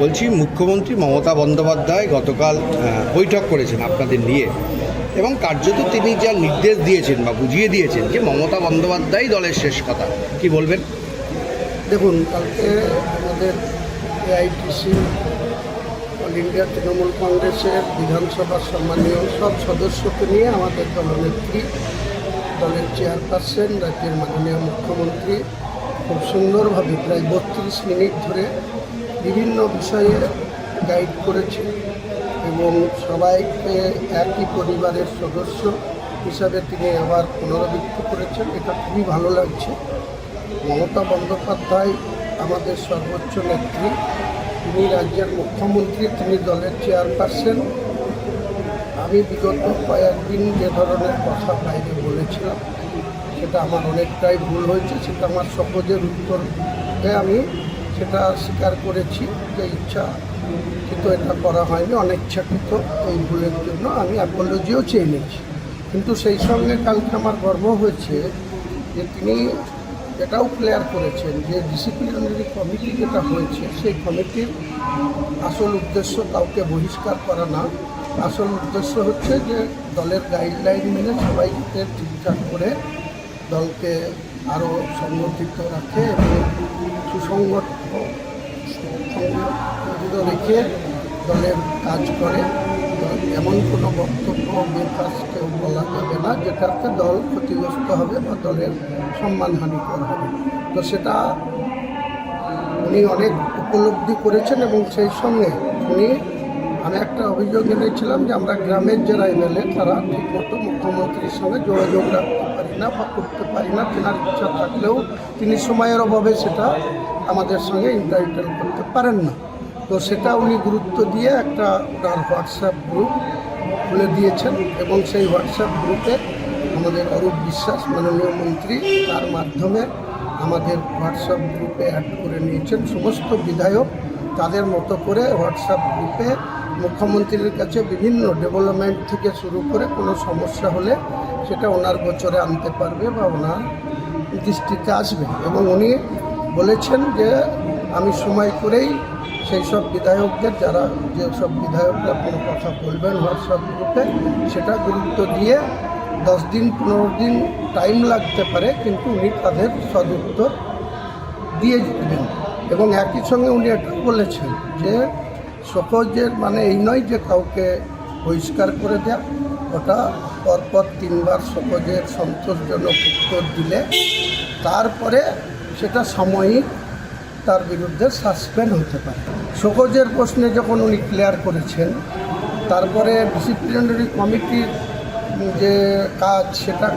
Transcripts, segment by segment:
বলছি মুখ্যমন্ত্রী মমতা বন্দ্যোপাধ্যায় গতকাল বৈঠক করেছেন আপনাদের নিয়ে। এবং কার্যত তিনি যা নির্দেশ দিয়েছেন বা বুঝিয়ে দিয়েছেন যে মমতা বন্দ্যোপাধ্যায় দলের শেষ কথা। কি বলবেন? দেখুন, কালকে আমাদের এআইটিসি, অল ইন্ডিয়া তৃণমূল কংগ্রেসের বিধানসভার সম্মানীয় সব সদস্যকে নিয়ে আমাদের দলনেত্রী দলের চেয়ারপারসন, রাজ্যের মাননীয় মুখ্যমন্ত্রী খুব সুন্দরভাবে প্রায় বত্রিশ মিনিট ধরে বিভিন্ন বিষয়ে গাইড করেছে এবং সবাইকে একই পরিবারের সদস্য হিসাবে তিনি আবার পুনরাবৃত্তি করেছেন। এটা খুবই ভালো লাগছে। মমতা বন্দ্যোপাধ্যায় আমাদের সর্বোচ্চ নেত্রী। তিনি রাজ্যের মুখ্যমন্ত্রী, তিনি দলের চেয়ারপারসন। আমি বিগত কয়েকদিন যে ধরনের কথা বাইরে বলেছিলাম, সেটা আমার অনেকটাই ভুল হয়েছে, সেটা আমার সহজের উত্তরে আমি সেটা স্বীকার করেছি যে ইচ্ছা কিন্তু এটা করা হয়নি, অনিচ্ছাকৃত এই ভুলের জন্য আমি অ্যাপোলজিও চেয়ে নিয়েছি। কিন্তু সেই সঙ্গে কালকে আমার গর্ব হয়েছে যে তিনি এটাও ক্লিয়ার করেছেন যে ডিসিপ্লিনারি কমিটি যেটা হয়েছে, সেই কমিটির আসল উদ্দেশ্য কাউকে বহিষ্কার করা না। আসল উদ্দেশ্য হচ্ছে যে দলের গাইডলাইন মেনে সবাইকে ঠিকঠাক করে দলকে আরও সংগঠিত রাখে এবং সুসংগত রেখে দলের কাজ করে। এমন কোনো বক্তব্য বেকাজ কেউ বলা যাবে না, যেটাতে দল ক্ষতিগ্রস্ত হবে বা দলের সম্মানহানিকর হবে। তো সেটা উনি অনেক উপলব্ধি করেছেন এবং সেই সঙ্গে উনি আমি একটা অভিযোগ এনেছিলাম যে আমরা গ্রামের যারা এমএলএ তারা ঠিকমতো মুখ্যমন্ত্রীর সঙ্গে যোগাযোগ রাখতে পারি না বা করতে পারি না। তেনার ইচ্ছা থাকলেও তিনি সময়ের অভাবে সেটা আমাদের সঙ্গে ইন্টারভিউ করতে পারেন না। তো সেটা উনি গুরুত্ব দিয়ে একটা তার হোয়াটসঅ্যাপ গ্রুপ খুলে দিয়েছেন এবং সেই হোয়াটসঅ্যাপ গ্রুপে আমাদের অরূপ বিশ্বাস, মাননীয় মন্ত্রী, তার মাধ্যমে আমাদের হোয়াটসঅ্যাপ গ্রুপে অ্যাড করে নিয়েছেন। সমস্ত বিধায়ক তাদের মতো করে হোয়াটসঅ্যাপ গ্রুপে মুখ্যমন্ত্রীর কাছে বিভিন্ন ডেভেলপমেন্ট থেকে শুরু করে কোনো সমস্যা হলে সেটা ওনার গোচরে আনতে পারবে বা ওনার দৃষ্টিতে আসবে। এবং উনি বলেছেন যে আমি সময় করেই সেই সব বিধায়কদের, যারা যেসব বিধায়করা কোনো কথা বলবেন হোয়াটসঅ্যাপ গ্রুপে, সেটা গুরুত্ব দিয়ে দশ দিন, পনেরো দিন টাইম লাগতে পারে, কিন্তু উনি তাদের সদুত্তর দিয়ে দেবেন। এবং একই সঙ্গে উনি এটা বলেছেন যে সহজের মানে এই নয় যে কাউকে বহিষ্কার করে দেয়া, ওটা পরপর তিনবার সহজের সন্তোষজনক উত্তর দিলে, তারপরে সেটা সাময়িক তার বিরুদ্ধে সাসপেন্ড হতে পারে। সহজের প্রশ্নে যখন উনি ক্লিয়ার করেছেন, তারপরে ডিসিপ্লিনারি কমিটির যে কাজ সেটা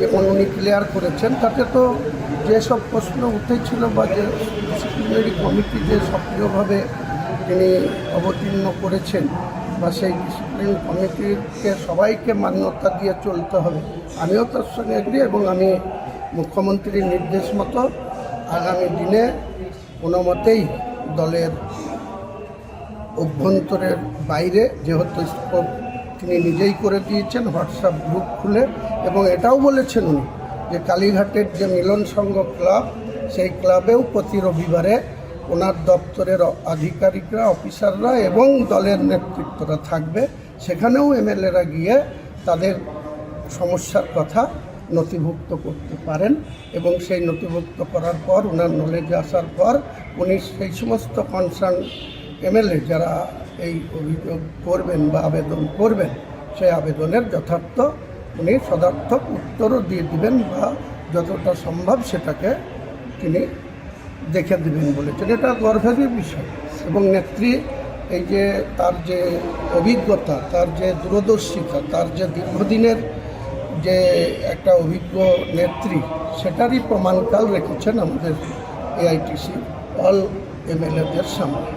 যখন উনি ক্লিয়ার করেছেন, তাতে তো যেসব প্রশ্ন উঠেছিল বা যে ডিসিপ্লিনারি কমিটি যে সক্রিয়ভাবে তিনি অবতীর্ণ করেছেন বা সেই ডিসিপ্লিন কমিটিকে সবাইকে মান্যতা দিয়ে চলতে হবে। আমিও তার সঙ্গে এগ্রি এবং আমি মুখ্যমন্ত্রীর নির্দেশ মতো আগামী দিনে কোনো মতেই দলের অভ্যন্তরের বাইরে যেহেতু তিনি নিজেই করে দিয়েছেন হোয়াটসঅ্যাপ গ্রুপ খুলে এবং এটাও বলেছেন উনি যে কালীঘাটের যে মিলন সংঘ ক্লাব সেই ক্লাবেও প্রতি রবিবারে ওনার দপ্তরের আধিকারিকরা, অফিসাররা এবং দলের নেতৃত্বরা থাকবে। সেখানেও এমএলএরা গিয়ে তাদের সমস্যার কথা নথিভুক্ত করতে পারেন এবং সেই নথিভুক্ত করার পর, ওনার নলেজে আসার পর উনি সেই সমস্ত কনসার্ন এমএলএ যারা এই অভিযোগ করবেন বা আবেদন করবেন, সেই আবেদনের যথার্থ উনি সদার্থক উত্তরও দিয়ে দিবেন বা যতটা সম্ভব সেটাকে তিনি দেখে দেবেন বলেছেন এটা গর্ভের বিষয়। এবং নেত্রী, এই যে তার যে অভিজ্ঞতা, তার যে দূরদর্শিতা, তার যে দীর্ঘদিনের যে একটা অভিজ্ঞ নেত্রী, সেটারই প্রমাণকাল রেখেছেন আমাদের এআইটিসি, অল এমএলএদের সামনে।